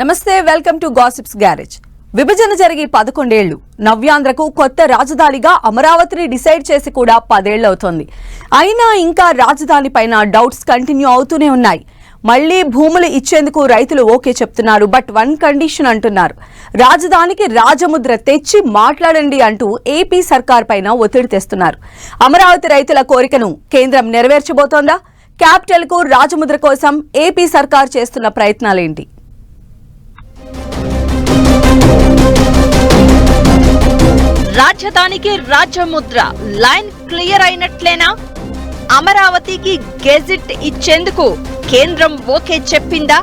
నమస్తే welcome to gossips garage. విభజన జరిగి పదకొండేళ్ళు. నవ్యాంధ్రకు కొత్త రాజధానిగా అమరావతిని డిసైడ్ చేసి కూడా పదేళ్ళవుతోంది. అయినా ఇంకా రాజధాని పైన డౌట్స్ కంటిన్యూ అవుతూనే ఉన్నాయి. మళ్ళీ భూములు ఇచ్చేందుకు రైతులు ఓకే చెప్తున్నారు బట్ వన్ కండిషన్ అంటున్నారు. రాజధానికి రాజముద్ర తెచ్చి మాట్లాడండి అంటూ ఏపీ సర్కార్ పైన ఒత్తిడి తెస్తున్నారు. అమరావతి రైతుల కోరికను కేంద్రం నెరవేర్చబోతోందా? క్యాపిటల్కు రాజముద్ర కోసం ఏపీ సర్కార్ చేస్తున్న ప్రయత్నాలేంటి? రాజధానికి రాజముద్ర. లైన్ క్లియర్ అయినట్లేనా? అమరావతికి గెజిట్ ఇచ్చేందుకు కేంద్రం ఓకే చెప్పిందా?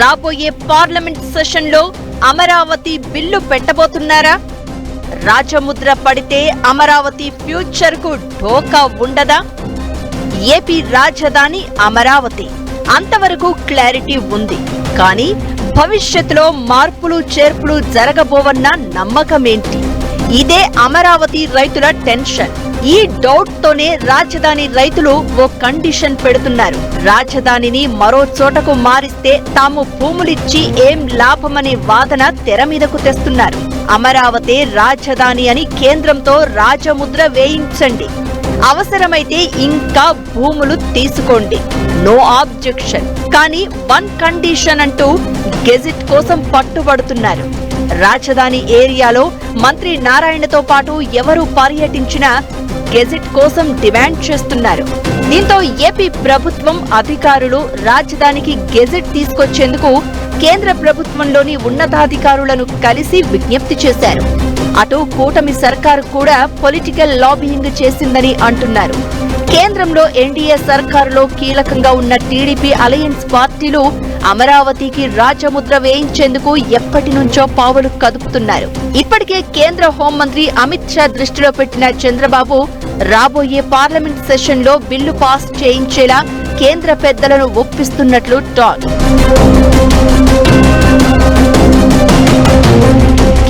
రాబోయే పార్లమెంట్ సెషన్లో అమరావతి బిల్లు పెట్టబోతున్నారా? రాజముద్ర పడితే అమరావతి ఫ్యూచర్కు ఢోకా ఉండదా? ఏపీ రాజధాని అమరావతి. అంతవరకు క్లారిటీ ఉంది. కానీ భవిష్యత్తులో మార్పులు చేర్పులు జరగబోవన్న నమ్మకమేంటి? ఇదే అమరావతి రైతుల టెన్షన్. ఈ డౌట్ తోనే రాజధాని రైతులు ఓ కండిషన్ పెడుతున్నారు. రాజధానిని మరో చోటకు మారిస్తే తాము భూములిచ్చి ఏం లాభమనే వాదన తెర మీదకు తెస్తున్నారు. అమరావతి రాజధాని అని కేంద్రంతో రాజముద్ర వేయించండి. అవసరమైతే ఇంకా భూములు తీసుకోండి. నో ఆబ్జెక్షన్ కానీ వన్ కండిషన్ అంటూ గెజిట్ కోసం పట్టుబడుతున్నారు. రాజధాని ఏరియాలో మంత్రి నారాయణతో పాటు ఎవరు పర్యటించినా గెజిట్ కోసం డిమాండ్ చేస్తున్నారు. దీంతో ఏపీ ప్రభుత్వం అధికారులు రాజధానికి గెజిట్ తీసుకొచ్చేందుకు కేంద్ర ప్రభుత్వంలోని ఉన్నతాధికారులను కలిసి విజ్ఞప్తి చేశారు. అటు కూటమి సర్కారు కూడా పొలిటికల్ లాబియింగ్ చేసిందని అంటున్నారు. కేంద్రంలో ఎన్డీఏ సర్కారులో కీలకంగా ఉన్న టీడీపీ అలయన్స్ పార్టీలు అమరావతికి రాజముద్ర వేయించేందుకు ఎప్పటి నుంచో పావులు కదుపుతున్నారు. ఇప్పటికే కేంద్ర హోంమంత్రి అమిత్ షా దృష్టిలో పెట్టిన చంద్రబాబు రాబోయే పార్లమెంట్ సెషన్లో బిల్లు పాస్ చేయించేలా కేంద్ర పెద్దలను ఒప్పిస్తున్నట్లు టాక్.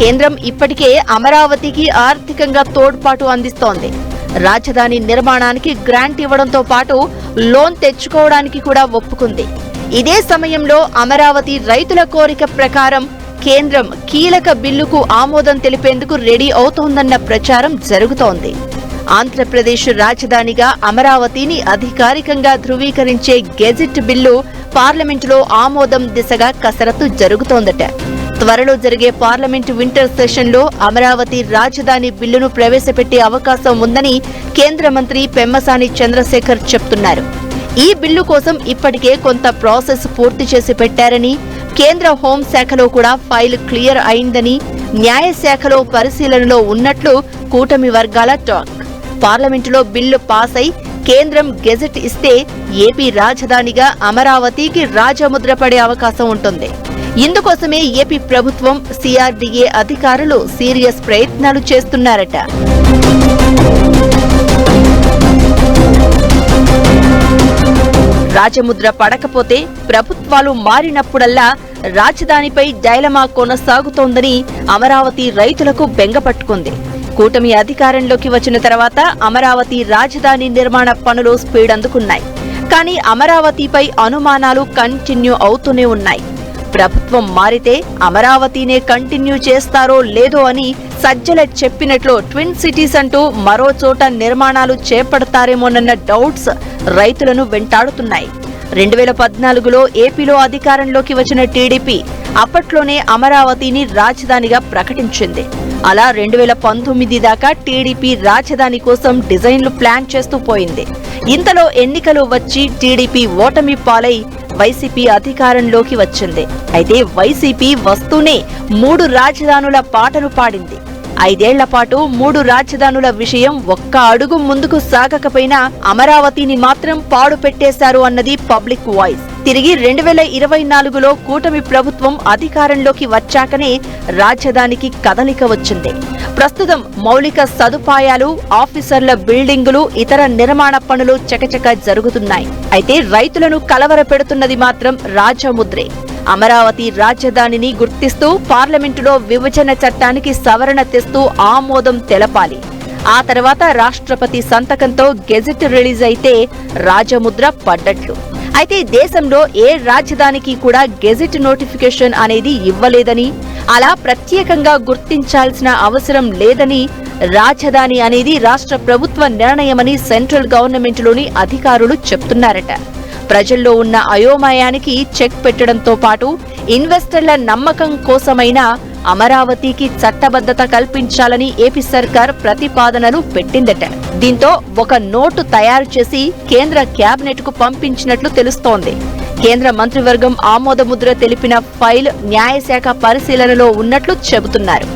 కేంద్రం ఇప్పటికే అమరావతికి ఆర్థికంగా తోడ్పాటు అందిస్తోంది. రాజధాని నిర్మాణానికి గ్రాంట్ ఇవ్వడంతో పాటు లోన్ తెచ్చుకోవడానికి కూడా ఒప్పుకుంది. ఇదే సమయంలో అమరావతి రైతుల కోరిక ప్రకారం కేంద్రం కీలక బిల్లుకు ఆమోదం తెలిపేందుకు రెడీ అవుతోందన్న ప్రచారం జరుగుతోంది. ఆంధ్రప్రదేశ్ రాజధానిగా అమరావతిని అధికారికంగా ధృవీకరించే గెజిట్ బిల్లు పార్లమెంటులో ఆమోదం దిశగా కసరత్తు జరుగుతోందట. త్వరలో జరిగే పార్లమెంటు వింటర్ సెషన్లో అమరావతి రాజధాని బిల్లును ప్రవేశపెట్టే అవకాశం ఉందని కేంద్ర మంత్రి పెమ్మసాని చంద్రశేఖర్ చెప్తున్నారు. ఈ బిల్లు కోసం ఇప్పటికే కొంత ప్రాసెస్ పూర్తి చేసి పెట్టారని కేంద్ర హోంశాఖలో కూడా ఫైల్ క్లియర్ అయిందని న్యాయశాఖలో పరిశీలనలో ఉన్నట్లు కూటమి వర్గాల టాక్. పార్లమెంటులో బిల్లు పాస్ అయి కేంద్రం గెజెట్ ఇస్తే ఏపీ రాజధానిగా అమరావతికి రాజముద్ర పడే అవకాశం ఉంటుంది. ఇందుకోసమే ఏపీ ప్రభుత్వం సిఆర్డీఏ అధికారులు సీరియస్ ప్రయత్నాలు చేస్తున్నారట. రాజముద్ర పడకపోతే ప్రభుత్వాలు మారినప్పుడల్లా రాజధానిపై డైలమా కొనసాగుతోందని అమరావతి రైతులకు బెంగపట్టుకుంది కూటమి అధికారంలోకి వచ్చిన తర్వాత అమరావతి రాజధాని నిర్మాణ పనులు స్పీడ్ అందుకున్నాయి. కానీ అమరావతిపై అనుమానాలు కంటిన్యూ అవుతూనే ఉన్నాయి. ప్రభుత్వం మారితే అమరావతినే కంటిన్యూ చేస్తారో లేదో అని సజ్జల చెప్పినట్లు ట్విన్ సిటీస్ అంటూ మరో చోట నిర్మాణాలు చేపడతారేమోనన్న డౌట్స్ రైతులను వెంటాడుతున్నాయి. రెండు వేల పద్నాలుగులో ఏపీలో అధికారంలోకి వచ్చిన టీడీపీ అప్పట్లోనే అమరావతిని రాజధానిగా ప్రకటించింది. అలా రెండు వేల పంతొమ్మిది దాకా టీడీపీ రాజధాని కోసం డిజైన్లు ప్లాన్ చేస్తూ పోయింది. ఇంతలో ఎన్నికలు వచ్చి టీడీపీ ఓటమి పాలై వైసీపీ అధికారంలోకి వచ్చింది. అయితే వైసీపీ వస్తూనే మూడు రాజధానుల పాటను పాడింది. ఐదేళ్ళ పాటు మూడు రాజధానుల విషయం ఒక్క అడుగు ముందుకు సాగకపోయినా అమరావతిని మాత్రం పాడు పెట్టేశారు అన్నది పబ్లిక్ వాయిస్. తిరిగి రెండు వేల ఇరవై నాలుగులో కూటమి ప్రభుత్వం అధికారంలోకి వచ్చాకనే రాజధానికి కదలిక వచ్చింది. ప్రస్తుతం మౌలిక సదుపాయాలు ఆఫీసర్ల బిల్డింగులు ఇతర నిర్మాణ పనులు చకచక జరుగుతున్నాయి. అయితే రైతులను కలవర పెడుతున్నది మాత్రం రాజముద్రే. అమరావతి రాజధానిని గుర్తిస్తూ పార్లమెంటులో విభజన చట్టానికి సవరణ తెస్తూ ఆమోదం తెలపాలి. ఆ తర్వాత రాష్ట్రపతి సంతకంతో గెజెట్ రిలీజ్ అయితే రాజముద్ర పడ్డట్లు. అయితే దేశంలో ఏ రాజధానికి కూడా గెజెట్ నోటిఫికేషన్ అనేది ఇవ్వలేదని అలా ప్రత్యేకంగా గుర్తించాల్సిన అవసరం లేదని రాజధాని అనేది రాష్ట్ర ప్రభుత్వ నిర్ణయమని సెంట్రల్ గవర్నమెంట్లోని అధికారులు చెప్తున్నారట. ప్రజల్లో ఉన్న అయోమయానికి చెక్ పెట్టడంతో పాటు ఇన్వెస్టర్ల నమ్మకం కోసమైనా అమరావతికి చట్టబద్ధత కల్పించాలని ఏపీ సర్కార్ ప్రతిపాదనలు పెట్టిందట. దీంతో ఒక నోటు తయారు చేసి కేంద్ర కేబినెట్కు పంపించినట్లు తెలుస్తోంది. కేంద్ర మంత్రివర్గం ఆమోదముద్ర తెలిపిన ఫైల్ న్యాయశాఖ పరిశీలనలో ఉన్నట్లు చెబుతున్నారు.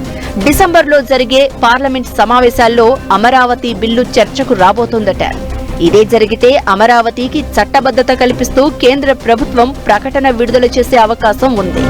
డిసెంబర్లో జరిగే పార్లమెంట్ సమావేశాల్లో అమరావతి బిల్లు చర్చకు రాబోతోందట. ఇదే జరిగితే అమరావతికి చట్టబద్ధత కల్పిస్తూ కేంద్ర ప్రభుత్వం ప్రకటన విడుదల చేసే అవకాశం ఉంది.